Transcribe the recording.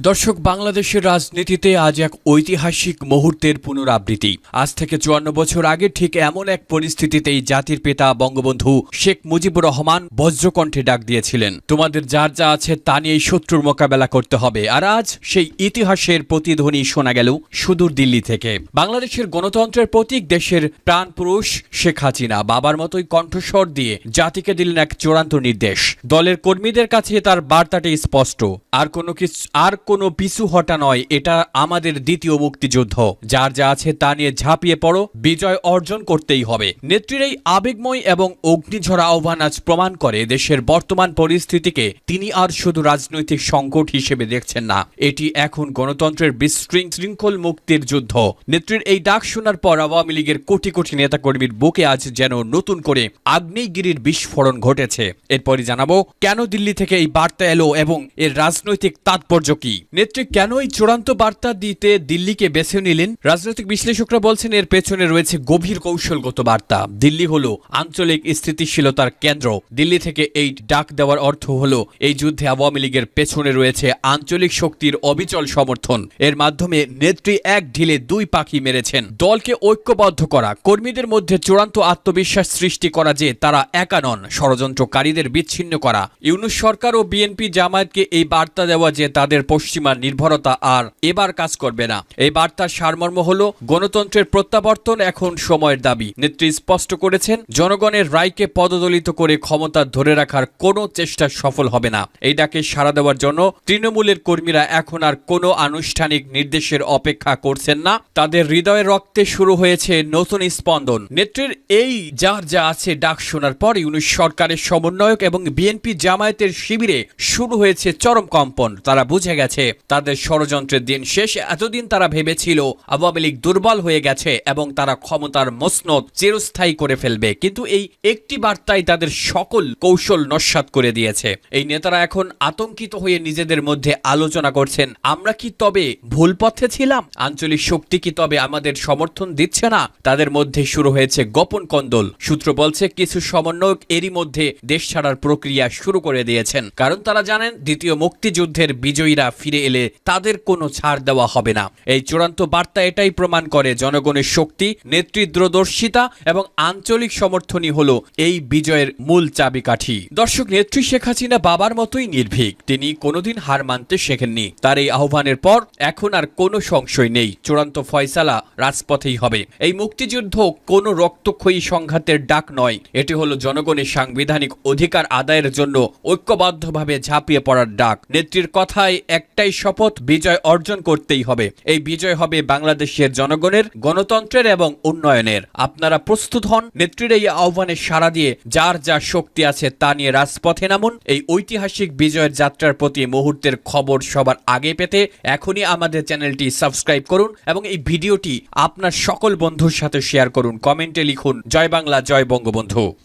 দর্শক, বাংলাদেশের রাজনীতিতে আজ এক ঐতিহাসিক মুহূর্তের পুনরাবৃত্তি। আজ থেকে চুয়ান্ন বছর আগে ঠিক এমন এক পরিস্থিতিতেই জাতির পিতা বঙ্গবন্ধু শেখ মুজিবুর রহমান বজ্রকণ্ঠে ডাক দিয়েছিলেন। তোমাদের যার যা আছে তা নিয়েই শত্রুর মোকাবেলা করতে হবে। আর আজ সেই ইতিহাসের প্রতিধ্বনি শোনা গেল সুদূর দিল্লি থেকে। বাংলাদেশের গণতন্ত্রের প্রতীক দেশের প্রাণপুরুষ শেখ হাসিনা, বাবার মতোই কণ্ঠস্বর দিয়ে জাতিকে দিলেন এক চূড়ান্ত নির্দেশ। দলের কর্মীদের কাছে তার বার্তাটি স্পষ্ট। আর কোনো কিছু আর কোনো পিছু হটা নয়, এটা আমাদের দ্বিতীয় মুক্তিযুদ্ধ। যার যা আছে তা নিয়ে ঝাঁপিয়ে পড়ো, বিজয় অর্জন করতেই হবে। নেত্রীর এই আবেগময় এবং অগ্নিঝরা আহ্বান আজ প্রমাণ করে দেশের বর্তমান পরিস্থিতিকে তিনি আর শুধু রাজনৈতিক সংকট হিসেবে দেখছেন না। এটি এখন গণতন্ত্রের বিশৃঙ্খ শৃঙ্খল মুক্তির যুদ্ধ। নেত্রীর এই ডাক শোনার পর আওয়ামী লীগের কোটি কোটি নেতাকর্মীর বুকে আজ যেন নতুন করে আগ্নেয়গিরির বিস্ফোরণ ঘটেছে। এরপরই জানাব, কেন দিল্লি থেকে এই বার্তা এলো এবং এর রাজনৈতিক তাৎপর্য কি? নেত্রী কেন এই চূড়ান্ত বার্তা দিতে দিল্লিকে বেছে নিলেন? রাজনৈতিক বিশ্লেষকরা বলছেন, এর পেছনে রয়েছে গভীর কৌশলগত বার্তা। দিল্লি হলো আঞ্চলিক স্থিতিশীলতার কেন্দ্র। দিল্লি থেকে এই ডাক দেওয়ার অর্থ হলো, এই যুদ্ধে আওয়ামী লীগের পেছনে রয়েছে আঞ্চলিক শক্তির অবিচল সমর্থন। এর মাধ্যমে নেত্রী এক ঢিলে দুই পাখি মেরেছেন। দলকে ঐক্যবদ্ধ করা, কর্মীদের মধ্যে চূড়ান্ত আত্মবিশ্বাস সৃষ্টি করা যে তারা একা নন, ষড়যন্ত্রকারীদের বিচ্ছিন্ন করা। ইউনুস সরকার ও বিএনপি জামায়াতকে এই বার্তা দেওয়া যে তাদের পশ্চিমা নির্ভরতা আর এবার কাজ করবে না। এই বার্তার সারমর্ম হল, গণতন্ত্রের প্রত্যাবর্তন এখন সময়ের দাবি। নেত্রী স্পষ্ট করেছেন, জনগণের রায়কে পদদলিত করে ক্ষমতা ধরে রাখার কোনো চেষ্টা সফল হবে না। এই ডাকে সাড়া দেওয়ার জন্য তৃণমূলের কর্মীরা এখন আর কোনো আনুষ্ঠানিক নির্দেশের অপেক্ষা করছেন না। তাদের হৃদয়ের রক্তে শুরু হয়েছে নতুন স্পন্দন। নেত্রীর এই যার যা আছে ডাক শোনার পর ইউনুস সরকারের সমন্বয়ক এবং বিএনপি জামায়াতের শিবিরে শুরু হয়েছে চরম কম্পন। তারা বুঝে গেছে তাদের ষড়যন্ত্রের দিন শেষ। এতদিন তারা ভেবেছিল আওয়ামী লীগ দুর্বল হয়ে গেছে এবং তারা ক্ষমতার মসনদ চিরস্থায়ী করে ফেলবে। কিন্তু এই একটি বার্তাই তাদের সকল কৌশল নস্বাত করে দিয়েছে। এই নেতারা এখন আতঙ্কিত হয়ে নিজেদের মধ্যে আলোচনা করছেন, আমরা কি তবে ভুল পথে ছিলাম? আঞ্চলিক শক্তি কি তবে আমাদের সমর্থন দিচ্ছে না? তাদের মধ্যে শুরু হয়েছে গোপন কন্দল। সূত্র বলছে, কিছু সমন্বয়ক এরই মধ্যে দেশ ছাড়ার প্রক্রিয়া শুরু করে দিয়েছেন। কারণ তারা জানেন, দ্বিতীয় মুক্তিযুদ্ধের বিজয়ীরা ফিরে এলে তাদের কোনো ছাড় দেওয়া হবে না। এই চূড়ান্ত বার্তা এটাই প্রমাণ করে জনগণের শক্তি, নেতৃত্বদর্শিতা এবং আঞ্চলিক সমর্থনই হলো এই বিজয়ের মূল চাবিকাঠি। দর্শক, নেত্রী শেখ হাসিনা বাবার মতোই নির্ভীক। তিনি কোনোদিন হার মানতে শেখেননি। তার এই আহ্বানের পর এখন আর কোনো সংশয় নেই। চূড়ান্ত ফয়সালা রাজপথেই হবে। এই মুক্তিযুদ্ধ কোনো রক্তক্ষয়ী সংঘাতের ডাক নয়। এটি হলো জনগণের সাংবিধানিক অধিকার আদায়ের জন্য ঐক্যবদ্ধভাবে ঝাঁপিয়ে পড়ার ডাক। নেত্রীর কথায় একটাই শপথ, বিজয় অর্জন করতেই হবে। এই বিজয় হবে বাংলাদেশের জনগণের, গণতন্ত্রের এবং উন্নয়নের। আপনারা প্রস্তুত হন, নেত্রীর এই আহ্বানে সাড়া দিয়ে যার যা শক্তি আছে তা নিয়ে রাজপথে নামুন। এই ঐতিহাসিক বিজয়ের যাত্রার প্রতি মুহূর্তের খবর সবার আগে পেতে এখনই আমাদের চ্যানেলটি সাবস্ক্রাইব করুন এবং এই ভিডিওটি আপনার সকল বন্ধুর সাথে শেয়ার করুন। কমেন্টে লিখুন, জয় বাংলা, জয় বঙ্গবন্ধু।